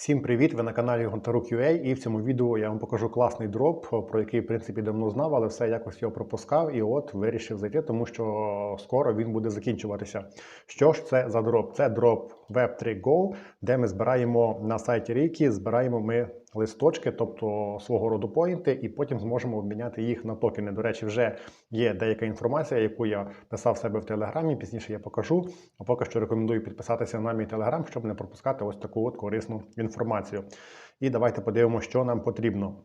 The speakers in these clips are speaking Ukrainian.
Всім привіт! Ви на каналі Гонтарук.ua і в цьому відео я вам покажу класний дроп, про який в принципі давно знав, але все якось його пропускав і от вирішив зайти, тому що скоро він буде закінчуватися. Що ж це за дроп? Це дроп Web3 Go, де ми збираємо на сайті Рейки, збираємо ми листочки, тобто свого роду поінти, і потім зможемо обміняти їх на токени. До речі, вже є деяка інформація, яку я писав себе в телеграмі. Пізніше я покажу. А поки що рекомендую підписатися на мій телеграм, щоб не пропускати ось таку от корисну інформацію. І давайте подивимося, що нам потрібно.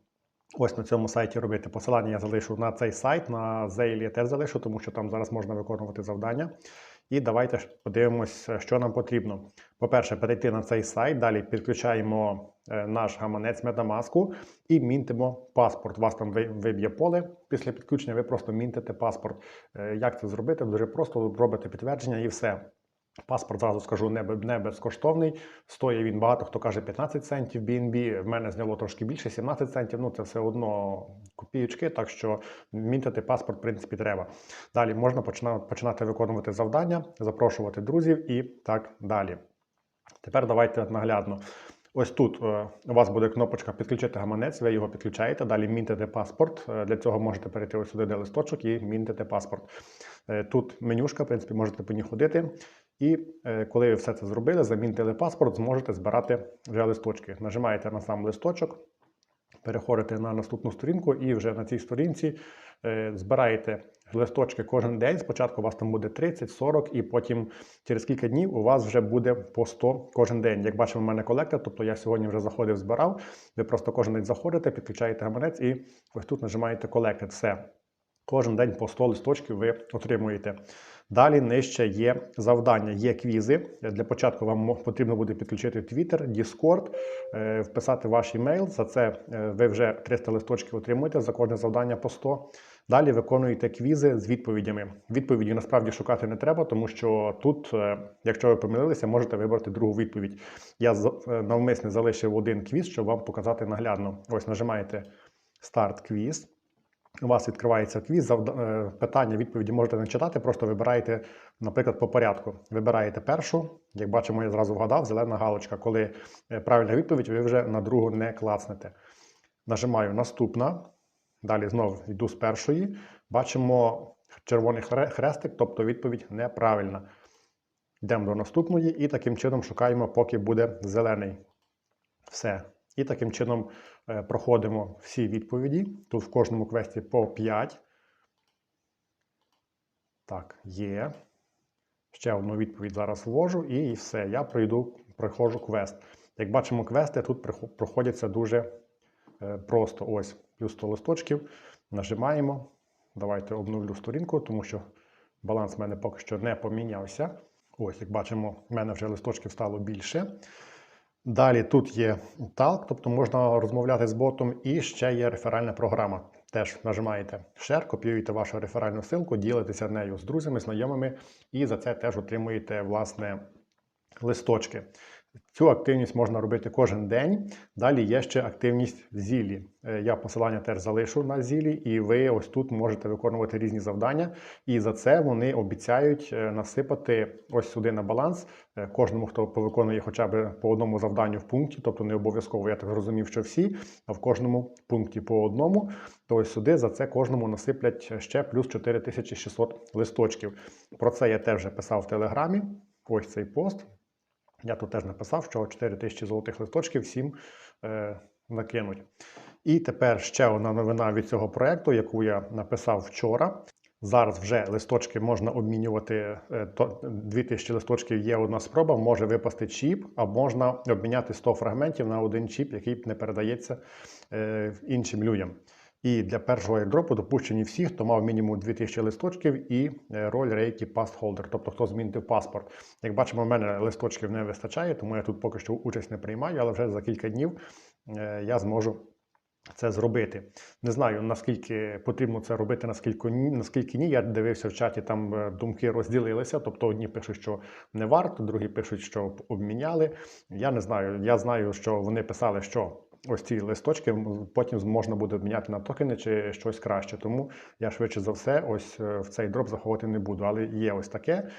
Ось на цьому сайті робити. Посилання я залишу на цей сайт, на Zale я теж залишу, тому що там зараз можна виконувати завдання. І давайте подивимось, що нам потрібно. По-перше, перейти на цей сайт, далі підключаємо е, наш гаманець MetaMask і мінтимо паспорт. Вас там ви- виб'є поле після підключення, ви просто мінтите паспорт. Е, Як це зробити? Дуже просто робите підтвердження і все. Паспорт, зразу скажу, не, не безкоштовний. Стоїть він багато хто каже 15 центів BNB. В мене зняло трошки більше 17 центів. Ну це все одно копієчки, так що мінтити паспорт, в принципі, треба. Далі можна почина- починати виконувати завдання, запрошувати друзів і так далі. Тепер давайте наглядно. Ось тут е, у вас буде кнопочка підключити гаманець, ви його підключаєте, далі мінтите паспорт. Е, Для цього можете перейти ось сюди, де листочок, і мінтите паспорт. Е, Тут менюшка, в принципі, можете по ній ходити. І е, коли ви все це зробили, замінтили паспорт, зможете збирати вже листочки. Нажимаєте на сам листочок, переходите на наступну сторінку, і вже на цій сторінці е, збираєте листочки кожен день. Спочатку у вас там буде 30, 40, і потім через кілька днів у вас вже буде по 100 кожен день. Як бачимо, в мене колектор, тобто я сьогодні вже заходив, збирав. Ви просто кожен день заходите, підключаєте гаманець і ось тут нажимаєте колектор. Все. Кожен день по 100 листочків ви отримуєте. Далі нижче є завдання, є квізи. Для початку вам потрібно буде підключити Twitter, Discord, е, вписати ваш імейл. За це е, ви вже 300 листочків отримуєте за кожне завдання по 100. Далі виконуєте квізи з відповідями. Відповіді насправді шукати не треба, тому що тут, е, якщо ви помилилися, можете вибрати другу відповідь. Я навмисне залишив один квіз, щоб вам показати наглядно. Ось нажимаєте старт квіз. У вас відкривається квіз, е, питання, відповіді можете не читати, просто вибираєте, наприклад, по порядку. Вибираєте першу, як бачимо, я зразу вгадав, зелена галочка. Коли е, правильна відповідь, ви вже на другу не клацнете. Нажимаю наступна. Далі знову йду з першої. Бачимо червоний хрестик, тобто відповідь неправильна. Йдемо до наступної і таким чином шукаємо, поки буде зелений. Все. І таким чином проходимо всі відповіді. Тут в кожному квесті по 5. Так, є. Ще одну відповідь зараз ввожу, і все. Я пройду, проходжу квест. Як бачимо, квести тут проходяться дуже е, просто. Ось, плюс 100 листочків. Нажимаємо. Давайте обновлю сторінку, тому що баланс в мене поки що не помінявся. Ось, як бачимо, в мене вже листочків стало більше. Далі тут є талк, тобто можна розмовляти з ботом, і ще є реферальна програма. Теж нажимаєте Share, копіюєте вашу реферальну ссылку, ділитеся нею з друзями, знайомими, і за це теж отримуєте власне листочки. Цю активність можна робити кожен день. Далі є ще активність в зілі. Е, Я посилання теж залишу на зілі, і ви ось тут можете виконувати різні завдання. І за це вони обіцяють е, насипати ось сюди на баланс е, кожному, хто повиконує хоча б по одному завданню в пункті, тобто не обов'язково, я так зрозумів, що всі, а в кожному пункті по одному, то ось сюди за це кожному насиплять ще плюс 4600 листочків. Про це я теж вже писав в Телеграмі. Ось цей пост. Я тут теж написав, що 4 тисячі золотих листочків всім е, накинуть. І тепер ще одна новина від цього проекту, яку я написав вчора. Зараз вже листочки можна обмінювати. е, то 2000 листочків є одна спроба, може випасти чіп, а можна обміняти 100 фрагментів на один чіп, який не передається е, іншим людям. І для першого airdropу допущені всі, хто мав мінімум 2000 листочків і е, роль рейки пастхолдер, тобто хто змінив паспорт. Як бачимо, в мене листочків не вистачає, тому я тут поки що участь не приймаю, але вже за кілька днів е, я зможу це зробити. Не знаю, наскільки потрібно це робити, наскільки ні. Наскільки ні. Я дивився в чаті, там е, думки розділилися. Тобто одні пишуть, що не варто, другі пишуть, що обміняли. Я не знаю. Я знаю, що вони писали, що ось ці листочки потім можна буде обміняти на токени чи щось краще. Тому я швидше за все, ось е, в цей дроп заходити не буду. Але є ось таке.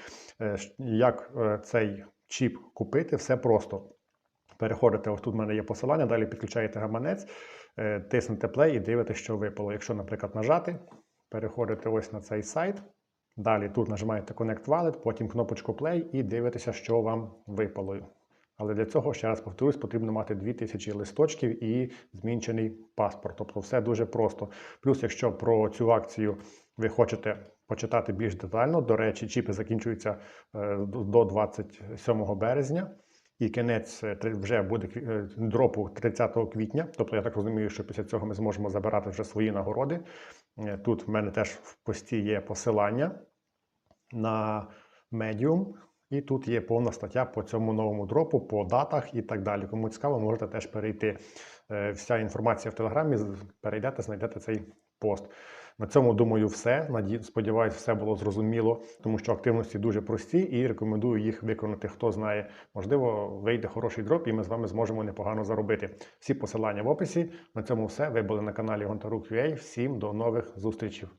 Е, Як е, цей чіп купити, все просто. Переходите, ось тут в мене є посилання, далі підключаєте гаманець, тиснете play і дивитесь, що випало. Якщо, наприклад, нажати, переходите ось на цей сайт. Далі тут нажимаєте Connect Wallet, потім кнопочку Play і дивитеся, що вам випало. Але для цього, ще раз повторюсь, потрібно мати 2000 листочків і змінчений паспорт. Тобто все дуже просто. Плюс, якщо про цю акцію ви хочете почитати більш детально, до речі, чіпи закінчуються е, до 27 березня. І кінець е, вже буде е, дропу 30 квітня. Тобто я так розумію, що після цього ми зможемо забирати вже свої нагороди. Тут в мене теж в пості є посилання на Medium. І тут є повна стаття по цьому новому дропу, по датах і так далі. Кому цікаво, можете теж перейти. Е, Вся інформація в Телеграмі. Перейдете, знайдете цей пост. На цьому думаю, все. Наді... Сподіваюсь, все було зрозуміло, тому що активності дуже прості і рекомендую їх виконати. Хто знає, можливо, вийде хороший дроп, і ми з вами зможемо непогано заробити. Всі посилання в описі. На цьому все. Ви були на каналі Гонтарук.ua. Всім до нових зустрічей.